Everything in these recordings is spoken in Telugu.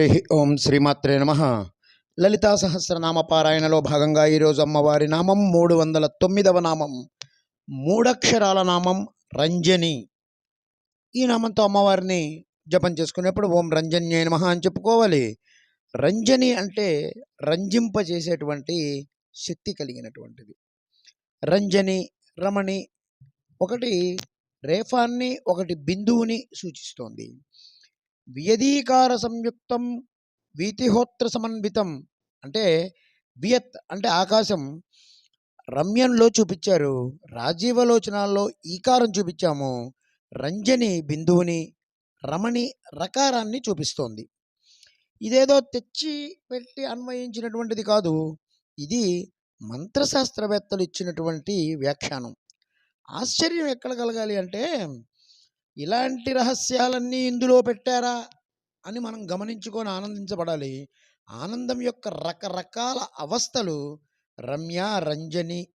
హరి ఓం శ్రీమాత్రే నమ. లలితా సహస్రనామ పారాయణలో భాగంగా ఈరోజు అమ్మవారి నామం మూడు వందల తొమ్మిదవ నామం. మూడక్షరాల నామం రంజని. ఈ నామంతో అమ్మవారిని జపం చేసుకునేప్పుడు ఓం రంజన్యే నమ అని చెప్పుకోవాలి. రంజని అంటే రంజింపజేసేటువంటి శక్తి కలిగినటువంటిది. రంజని రమణి ఒకటి రేఫాన్ని ఒకటి బిందువుని సూచిస్తోంది. వ్యధీకార సంయుక్తం వీతిహోత్ర సమన్వితం అంటే వియత్ అంటే ఆకాశం రమ్యంలో చూపించారు. రాజీవలోచనాల్లో ఈకారం చూపించాము. రంజని బిందువుని రమణి రకారాన్ని చూపిస్తోంది. ఇదేదో తెచ్చి పెట్టి అన్వయించినటువంటిది కాదు. ఇది మంత్రశాస్త్రవేత్తలు ఇచ్చినటువంటి వ్యాఖ్యానం. ఆశ్చర్యం ఎక్కడ కలగాలి అంటే ఇలాంటి రహస్యాలన్నీ ఇందులో పెట్టారా అని మనం గమనించుకొని ఆనందించబడాలి. ఆనందం యొక్క రకరకాల అవస్థలు రమ్య రంజని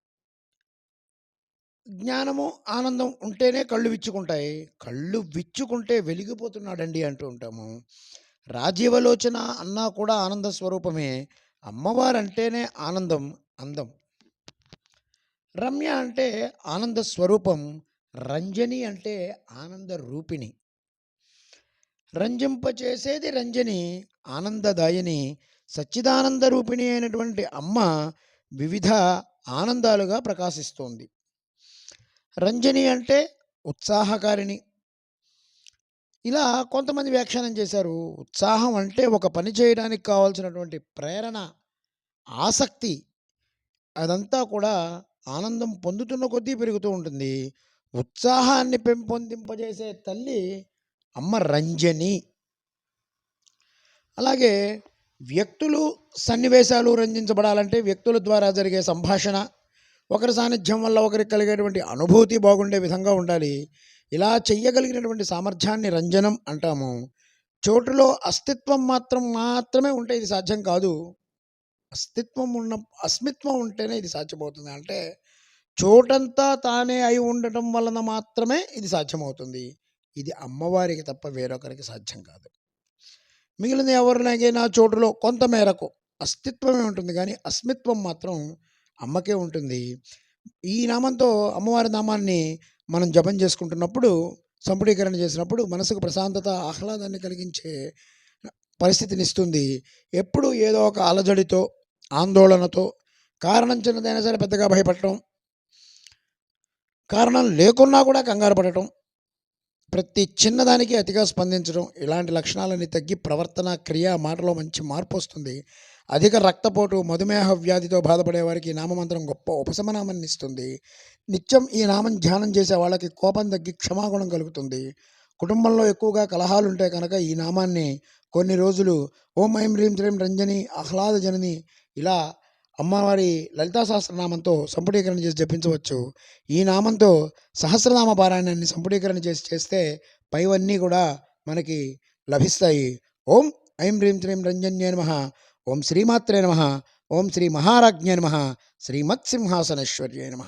జ్ఞానము ఆనందం ఉంటేనే కళ్ళు విచ్చుకుంటాయి. కళ్ళు విచ్చుకుంటే వెలిగిపోతున్నాడండి అంటూ ఉంటాము. రాజీవలోచన అన్నా కూడా ఆనంద స్వరూపమే. అమ్మవారు అంటేనే ఆనందం అందం. రమ్య అంటే ఆనంద స్వరూపం. రంజని అంటే ఆనంద రూపిణి. రంజింపచేసేది రంజని ఆనందదాయిని సచ్చిదానంద రూపిణి అయినటువంటి అమ్మ వివిధ ఆనందాలుగా ప్రకాశిస్తోంది. రంజని అంటే ఉత్సాహకారిణి. ఇలా కొంతమంది వ్యాఖ్యానం చేశారు. ఉత్సాహం అంటే ఒక పని చేయడానికి కావాల్సినటువంటి ప్రేరణ ఆసక్తి అదంతా కూడా ఆనందం పొందుతున్న కొద్దీ పెరుగుతూ ఉంటుంది. ఉత్సాహాన్ని పెంపొందింపజేసే తల్లి అమ్మ రంజని. అలాగే వ్యక్తులు సన్నివేశాలు రంజించబడాలంటే వ్యక్తుల ద్వారా జరిగే సంభాషణ ఒకరి సాన్నిధ్యం వల్ల ఒకరికి కలిగేటువంటి అనుభూతి బాగుండే విధంగా ఉండాలి. ఇలా చెయ్యగలిగినటువంటి సామర్థ్యాన్ని రంజనం అంటాము. చోటులో అస్తిత్వం మాత్రం మాత్రమే ఉంటే ఇది సాధ్యం కాదు. అస్తిత్వం ఉన్న అస్మిత్వం ఉంటేనే ఇది సాధ్యమవుతుంది. అంటే చోటంతా తానే అయి ఉండటం వలన మాత్రమే ఇది సాధ్యమవుతుంది. ఇది అమ్మవారికి తప్ప వేరొకరికి సాధ్యం కాదు. మిగిలిన ఎవరినైనా చోటులో కొంత మేరకు అస్తిత్వమే ఉంటుంది. కానీ అస్మిత్వం మాత్రం అమ్మకే ఉంటుంది. ఈ నామంతో అమ్మవారి నామాన్ని మనం జపం చేసుకుంటున్నప్పుడు సంపుడీకరణ చేసినప్పుడు మనసుకు ప్రశాంతత ఆహ్లాదాన్ని కలిగించే పరిస్థితిని ఇస్తుంది. ఎప్పుడు ఏదో ఒక అలజడితో ఆందోళనతో కారణం చిన్నదైనా సరే పెద్దగా భయపడటం కారణం లేకున్నా కూడా కంగారు పడటం ప్రతి చిన్నదానికి అతిగా స్పందించడం ఇలాంటి లక్షణాలన్నీ తగ్గి ప్రవర్తన క్రియ మాటలో మంచి మార్పు వస్తుంది. అధిక రక్తపోటు మధుమేహ వ్యాధితో బాధపడే వారికి నామమంత్రం గొప్ప ఉపశమనాన్ని ఇస్తుంది. నిత్యం ఈ నామం ధ్యానం చేసే వాళ్ళకి కోపం తగ్గి క్షమాగుణం కలుగుతుంది. కుటుంబంలో ఎక్కువగా కలహాలు ఉంటే కనుక ఈ నామాన్ని కొన్ని రోజులు ఓం ఐం హ్రీం శ్రీం రంజని ఆహ్లాద జనని ఇలా అమ్మవారి లలితా సహస్రనామంతో సంపుటీకరణ చేసి జపించవచ్చు. ఈ నామంతో సహస్రనామ పారాయణాన్ని సంపుటీకరణ చేసి చేస్తే పైవన్నీ కూడా మనకి లభిస్తాయి. ఓం ఐం హ్రీం శ్రీం రంజన్యే నమ. ఓం శ్రీమాత్రే నమ. ఓం శ్రీ మహారాజ్ఞే నమ. శ్రీమత్సింహాసనేశ్వర్యే నమ.